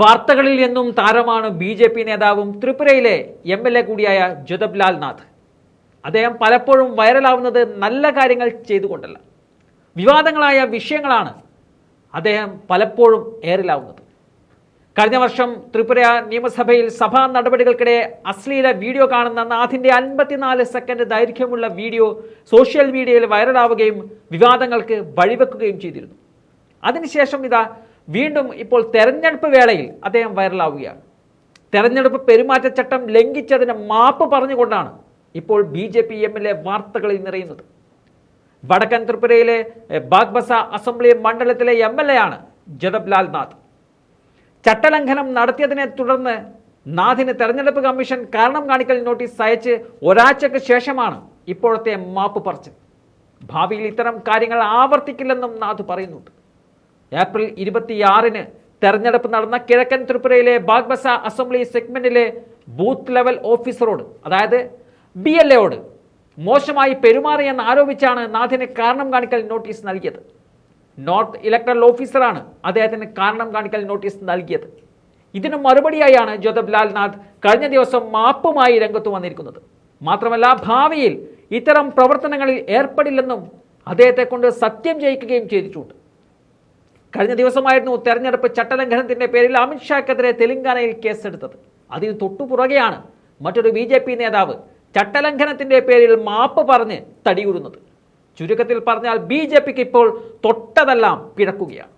വാർത്തകളിൽ എന്നും താരമാണ് ബി ജെ പി നേതാവും ത്രിപുരയിലെ എം എൽ എ കൂടിയായ ജ്യോതബ് ലാൽനാഥ് അദ്ദേഹം പലപ്പോഴും വൈറലാവുന്നത് നല്ല കാര്യങ്ങൾ ചെയ്തുകൊണ്ടല്ല. വിവാദങ്ങളായ വിഷയങ്ങളാണ് അദ്ദേഹം പലപ്പോഴും ഏറിലാവുന്നത്. കഴിഞ്ഞ വർഷം ത്രിപുര നിയമസഭയിൽ സഭാ നടപടികൾക്കിടെ അശ്ലീല വീഡിയോ കാണുന്ന നാഥിന്റെ അൻപത്തിനാല് സെക്കൻഡ് ദൈർഘ്യമുള്ള വീഡിയോ സോഷ്യൽ മീഡിയയിൽ വൈറലാവുകയും വിവാദങ്ങൾക്ക് വഴിവെക്കുകയും ചെയ്തിരുന്നു. അതിനുശേഷം ഇതാ വീണ്ടും ഇപ്പോൾ തെരഞ്ഞെടുപ്പ് വേളയിൽ അദ്ദേഹം വൈറലാവുകയാണ്. തെരഞ്ഞെടുപ്പ് പെരുമാറ്റച്ചട്ടം ലംഘിച്ചതിന് മാപ്പ് പറഞ്ഞുകൊണ്ടാണ് ഇപ്പോൾ B J P M L A വാർത്തകളിൽ നിറയുന്നത്. വടക്കൻ ത്രിപുരയിലെ ബാഗ്ബസ അസംബ്ലി മണ്ഡലത്തിലെ എം എൽ എ ആണ് ജദബ് ലാൽ നാഥ്. ചട്ടലംഘനം നടത്തിയതിനെ തുടർന്ന് നാഥിന് തെരഞ്ഞെടുപ്പ് കമ്മീഷൻ കാരണം കാണിക്കൽ നോട്ടീസ് അയച്ച് ഒരാഴ്ചയ്ക്ക് ശേഷമാണ് ഇപ്പോഴത്തെ മാപ്പ് പറച്ചിൽ ഭാവിയിൽ ഇത്തരം കാര്യങ്ങൾ ആവർത്തിക്കില്ലെന്നും നാഥ് പറയുന്നുണ്ട്. ഏപ്രിൽ ഇരുപത്തിയാറിന് തെരഞ്ഞെടുപ്പ് നടന്ന കിഴക്കൻ ത്രിപുരയിലെ ബാഗ്ബസ അസംബ്ലി സെഗ്മെന്റിലെ ബൂത്ത് ലെവൽ ഓഫീസറോട് അതായത് ബി എൽ എയോട് മോശമായി പെരുമാറിയെന്ന് ആരോപിച്ചാണ് നാഥിന് കാരണം കാണിക്കൽ നോട്ടീസ് നൽകിയത്. നോർത്ത് ഇലക്ട്രൽ ഓഫീസറാണ് അദ്ദേഹത്തിന് കാരണം കാണിക്കൽ നോട്ടീസ് നൽകിയത്. ഇതിനു മറുപടിയായാണ് ജ്യോതബ് ലാൽ നാഥ് കഴിഞ്ഞ ദിവസം മാപ്പുമായി രംഗത്ത് വന്നിരിക്കുന്നത്. മാത്രമല്ല ഭാവിയിൽ ഇത്തരം പ്രവർത്തനങ്ങളിൽ ഏർപ്പെടില്ലെന്നും അദ്ദേഹത്തെ കൊണ്ട് സത്യം ചെയ്യിക്കുകയും ചെയ്തിട്ടുണ്ട്. കഴിഞ്ഞ ദിവസമായിരുന്നു തെരഞ്ഞെടുപ്പ് ചട്ടലംഘനത്തിന്റെ പേരിൽ അമിത്ഷാക്കെതിരെ തെലങ്കാനയിൽ കേസെടുത്തത്. അതിന് തൊട്ടുപുറകെയാണ് മറ്റൊരു ബി ജെ പി നേതാവ് ചട്ടലംഘനത്തിന്റെ പേരിൽ മാപ്പ് പറഞ്ഞ് തടികൂടുന്നത് ചുരുക്കത്തിൽ പറഞ്ഞാൽ ബി ജെ പിക്ക് ഇപ്പോൾ തൊട്ടതെല്ലാം പിഴക്കുകയാണ്.